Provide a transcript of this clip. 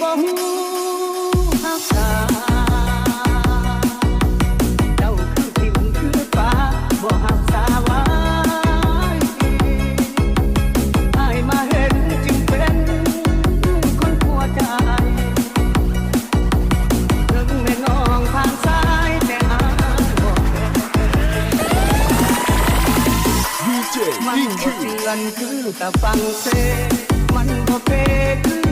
บ่ฮู้ฮักาเจ้าคือทิ่มคือฟ้าบ่ฮักาไว้อายมาเห็นจึงเป็นคนกลัวใจถึงแม่น้องทางซ้ายแต่อายบ่เป็นมันบ่เตือนคือแต่ฟังเสมันก็เปคือ